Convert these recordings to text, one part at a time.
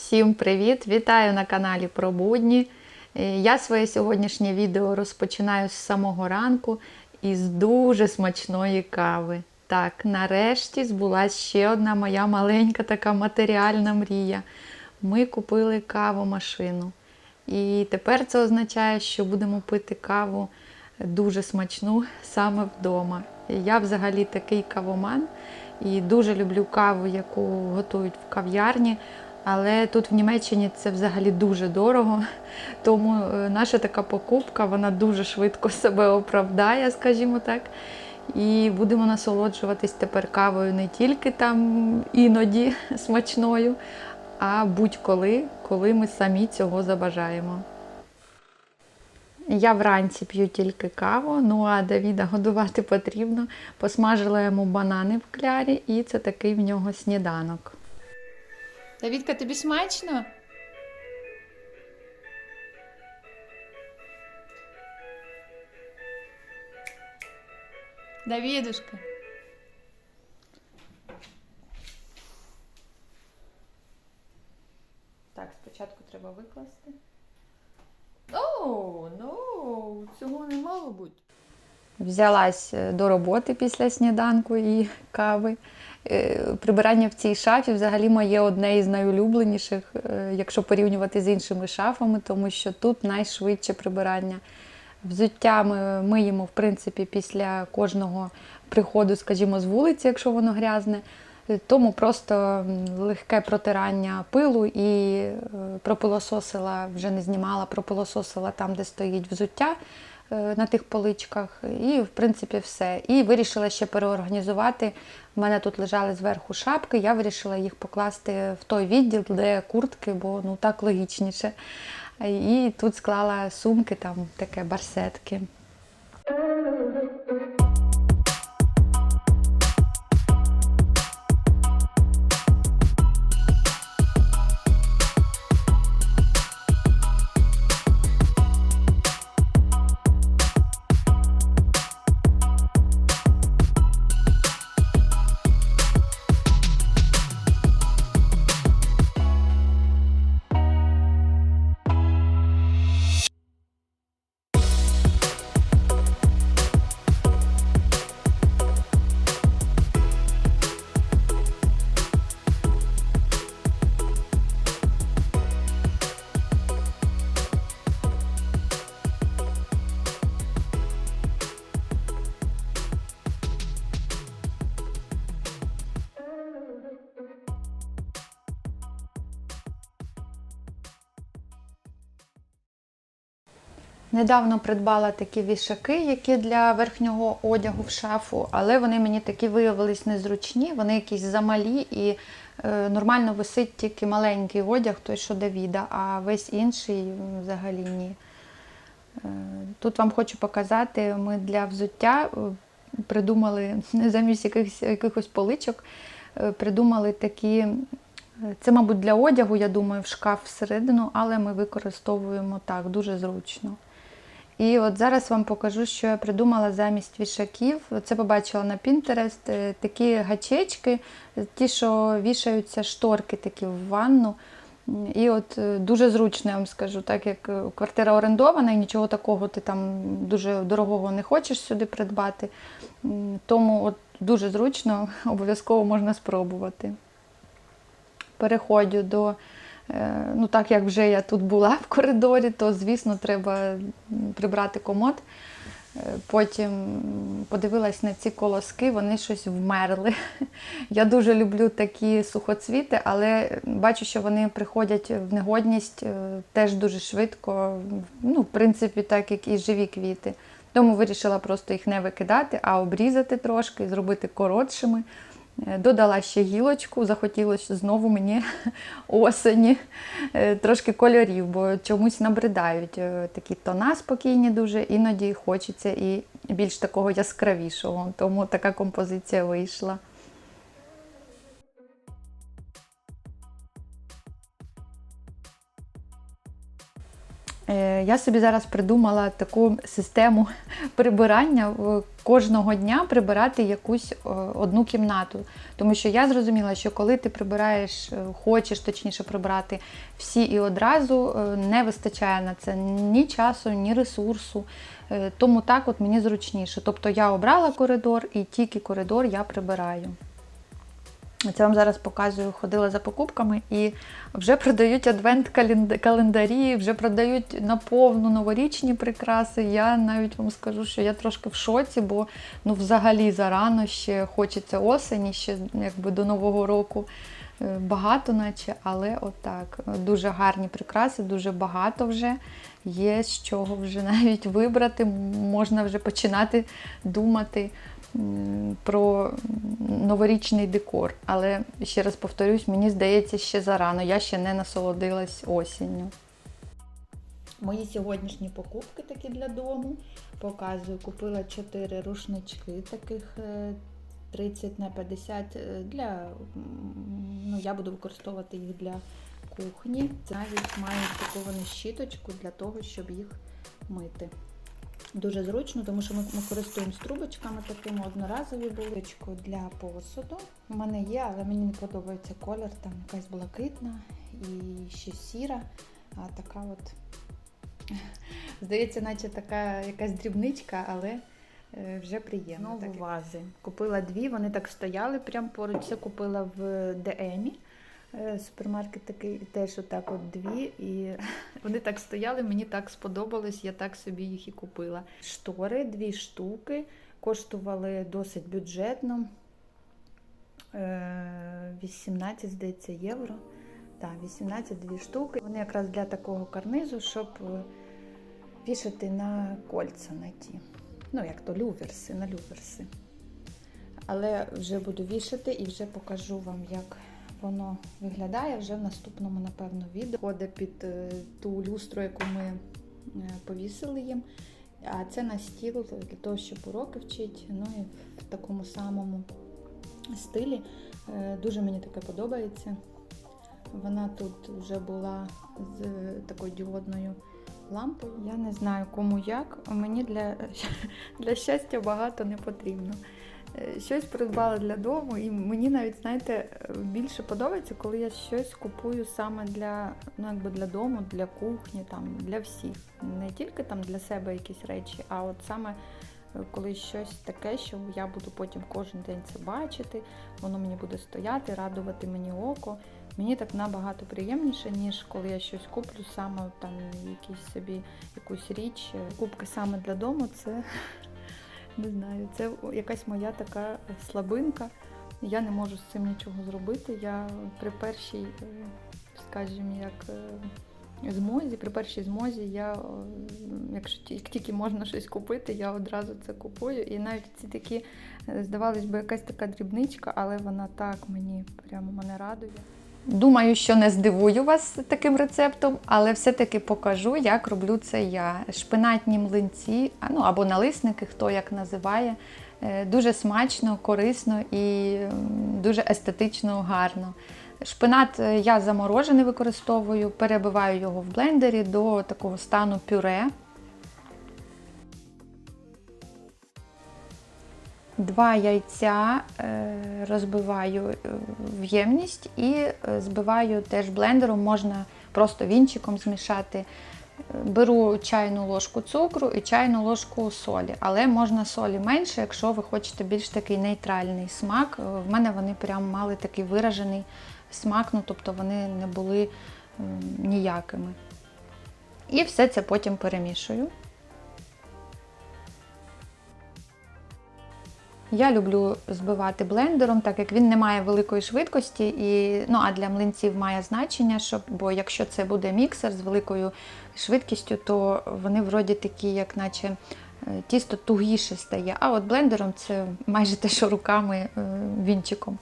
Всім привіт! Вітаю на каналі про будні. Е, Я своє сьогоднішнє відео розпочинаю з самого ранку із дуже смачної кави. Так, нарешті збулася ще одна моя маленька така матеріальна мрія. Ми купили кавомашину. І тепер це означає, що будемо пити каву дуже смачну саме вдома. Я взагалі такий кавоман і дуже люблю каву, яку готують в кав'ярні. Але тут в Німеччині це взагалі дуже дорого. Тому е, наша така покупка вона дуже швидко себе оправдає, скажімо так. І будемо насолоджуватись тепер кавою не тільки там іноді смачною, а будь-коли, коли ми самі цього забажаємо. Я вранці п'ю тільки каву, ну а Давіда годувати потрібно. Посмажила йому банани в клярі, і це такий в нього сніданок. Давідка, тобі смачно? Давідушка. Так, спочатку треба викласти. О, ну, цього не мало бути. Взялась е, до роботи після сніданку і кави. Е, Прибирання в цій шафі взагалі моє одне із найулюбленіших, е, якщо порівнювати з іншими шафами, тому що тут найшвидше прибирання. Взуття ми миємо, в принципі, після кожного приходу, скажімо, з вулиці, якщо воно грязне. Тому просто легке протирання пилу і пропилососила, вже не знімала, пропилососила там, де стоїть взуття на тих поличках. І, в принципі, все. І вирішила ще переорганізувати. У мене тут лежали зверху шапки, я вирішила їх покласти в той відділ, де куртки, бо ну так логічніше. І тут склала сумки, там таке барсетки. Недавно придбала такі вішаки, які для верхнього одягу в шафу, але вони мені такі виявились незручні, вони якісь замалі і е, нормально висить тільки маленький одяг, той, що Давіда, а весь інший взагалі ні. Е, Тут вам хочу показати, ми для взуття е, придумали замість якихось, якихось поличок, е, придумали такі. Це, мабуть, для одягу, я думаю, в шкаф всередину, але ми використовуємо так, дуже зручно. І от зараз вам покажу, що я придумала замість вішаків. Це побачила на Pinterest. е, Такі гачечки, ті, що вішаються шторки такі в ванну. І от е, дуже зручно, я вам скажу, так як е, квартира орендована і нічого такого ти там дуже дорогого не хочеш сюди придбати. Тому от дуже зручно, обов'язково можна спробувати. Переходжу до Ну, так як вже я тут була в коридорі, то, звісно, треба прибрати комод. Е, Потім подивилась на ці колоски, вони щось вмерли. Я дуже люблю такі сухоцвіти, але бачу, що вони приходять в негодність е, теж дуже швидко. Ну, в принципі, так як і живі квіти. Тому вирішила просто їх не викидати, а обрізати трошки, зробити коротшими. Е, Додала ще гілочку, захотілося знову мені осені е, трошки кольорів, бо чомусь набридають е, такі тона спокійні дуже, іноді хочеться і більш такого яскравішого. Тому така композиція вийшла. Я собі зараз придумала таку систему прибирання. Кожного дня прибирати якусь е, одну кімнату. Тому що я зрозуміла, що коли ти прибираєш, е, хочеш точніше прибрати всі і одразу, е, не вистачає на це ні часу, ні ресурсу. Тому так от мені зручніше. Тобто я обрала коридор і тільки коридор я прибираю. Це вам зараз показую, ходила за покупками і вже продають адвент-календарі, вже продають наповну новорічні прикраси. Я навіть вам скажу, що я трошки в шоці, бо ну взагалі зарано ще хочеться осені, ще якби до Нового року е, багато, наче, але отак. Дуже гарні прикраси, дуже багато вже. Є з чого вже навіть вибрати, можна вже починати думати про новорічний декор. Але ще раз повторюсь, мені здається, ще зарано. Я ще не насолодилась осінню. Мої сьогоднішні покупки такі для дому. Показую, купила 4 рушнички таких е, 30 на 50 е, для. Ну, я буду використовувати їх для кухні. Навіть мають таку щіточку для того, щоб їх мити. Дуже зручно, тому що ми, ми користуємось трубочками такими одноразові булочку для посуду. У мене є, але мені не подобається колір, там якась блакитна і ще сіра, а така от. Здається, наче така якась дрібничка, але е, вже приємно. Знову так. вази. Купила дві, вони так стояли прямо поруч. Це купила в ДМі. Е, Супермаркет такий теж отак от дві. І вони так стояли, мені так сподобалось, я так собі їх і купила. Штори, дві штуки, коштували досить бюджетно. Е, 18, здається, євро. Так, 18 дві штуки. Вони якраз для такого карнизу, щоб е, вішати на кольця на ті. Ну, як то люверси, на люверси. Але вже буду вішати і вже покажу вам, як воно виглядає вже в наступному, напевно, відео. Ходить під е, ту люстру, яку ми е, повісили їм. А це на стіл для того, щоб уроки вчити. Ну і в такому самому стилі. Е, Дуже мені таке подобається. Вона тут вже була з такою діодною лампою. Я не знаю, кому як. Мені для, для щастя багато не потрібно. Е, Щось придбала для дому, і мені навіть, знаєте, е, більше подобається, коли я щось купую саме для, ну, якби для дому, для кухні, там, для всіх. Не тільки там для себе якісь речі, а от саме е, коли щось таке, що я буду потім кожен день це бачити, воно мені буде стояти, радувати мені око. Мені так набагато приємніше, ніж коли я щось куплю саме там якісь собі якусь річ. Купки саме для дому це не знаю, це якась моя така слабинка. Я не можу з цим нічого зробити. Я при першій, е, скажімо, як е, змозі, при першій змозі я, е, якщо ті- тільки можна щось купити, я одразу це купую. І навіть ці такі, здавалось би, якась така дрібничка, але вона так мені прямо мене радує. Думаю, що не здивую вас таким рецептом, але все-таки покажу, як роблю це я. Шпинатні млинці, ну або налисники, хто як називає. Е, Дуже смачно, корисно і дуже естетично гарно. Шпинат е, я заморожений використовую, перебиваю його в блендері до такого стану пюре. Два яйця е, розбиваю е, в ємність і е, збиваю теж блендером, можна просто вінчиком змішати. Беру чайну ложку цукру і чайну ложку солі, але можна солі менше, якщо ви хочете більш такий нейтральний смак. В мене вони прям мали такий виражений смак, ну тобто вони не були ніякими. І все це потім перемішую. Я люблю збивати блендером, так як він не має великої швидкості, і, ну, а для млинців має значення, щоб, бо якщо це буде міксер з великою швидкістю, то вони вроді такі, як наче е, тісто тугіше стає. А от блендером це майже те, що руками е, вінчиком.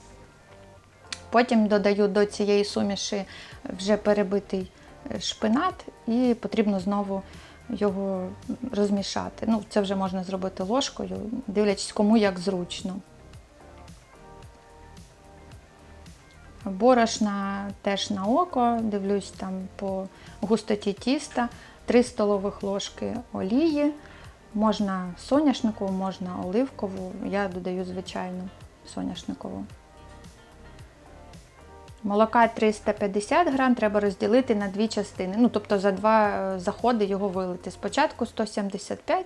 Потім додаю до цієї суміші вже перебитий е, шпинат, і потрібно знову його розмішати. Ну, це вже можна зробити ложкою, дивлячись, кому як зручно. Борошна теж на око, дивлюсь там по густоті тіста, 3 столових ложки олії, Можна соняшникову, можна оливкову. Я додаю звичайну соняшникову. Молока 350 грам треба розділити на дві частини. Ну, тобто за два е, заходи його вилити. Спочатку 175,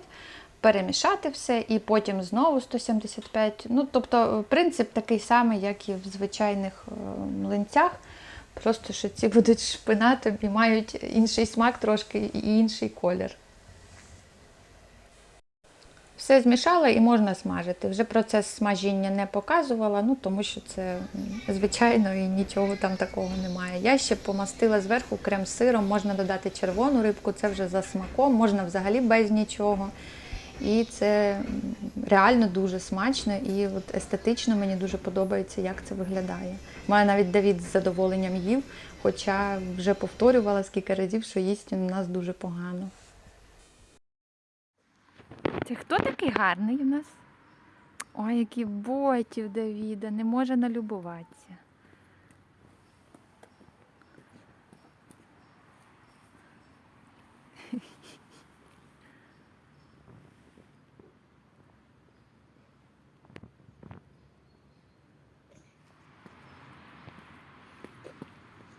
перемішати все, і потім знову 175. Ну, тобто, е, принцип такий самий, як і в звичайних е, млинцях. Просто що ці будуть шпинатом і мають інший смак трошки і інший колір. Все змішала і можна смажити. Вже процес смажіння не показувала, ну тому що це звичайно і нічого там такого немає. Я ще помастила зверху крем-сиром, можна додати червону рибку, це вже за смаком, можна взагалі без нічого. І це реально дуже смачно і от естетично мені дуже подобається, як це виглядає. Має навіть Давід з задоволенням їв, хоча вже повторювала скільки разів, що їсть у нас дуже погано. Це хто такий гарний у нас? Ой, які ботів Давіда, не може налюбуватися.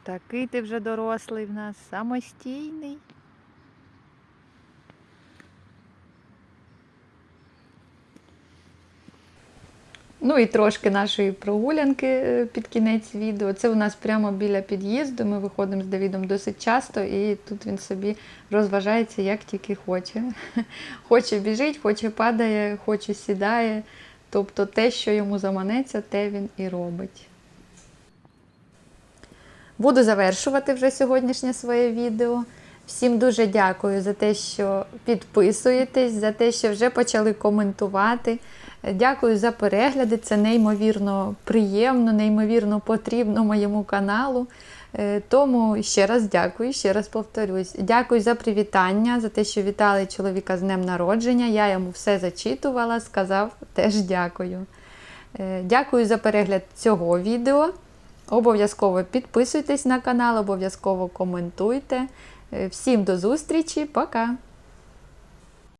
Такий ти вже дорослий в нас, самостійний. Ну і трошки нашої прогулянки е, під кінець відео. Це у нас прямо біля під'їзду. Ми виходимо з Давідом досить часто, і тут він собі розважається як тільки хоче. Хоче біжить, хоче падає, хоче сідає. Тобто те, що йому заманеться, те він і робить. Буду завершувати вже сьогоднішнє своє відео. Всім дуже дякую за те, що підписуєтесь, за те, що вже почали коментувати. Дякую за перегляди. Це неймовірно приємно, неймовірно потрібно моєму каналу. Е, Тому ще раз дякую, ще раз повторюсь. Дякую за привітання, за те, що вітали чоловіка з днем народження. Я йому все зачитувала, сказав теж дякую. Е, Дякую за перегляд цього відео. Обов'язково підписуйтесь на канал, обов'язково коментуйте. Е, Всім до зустрічі, пока!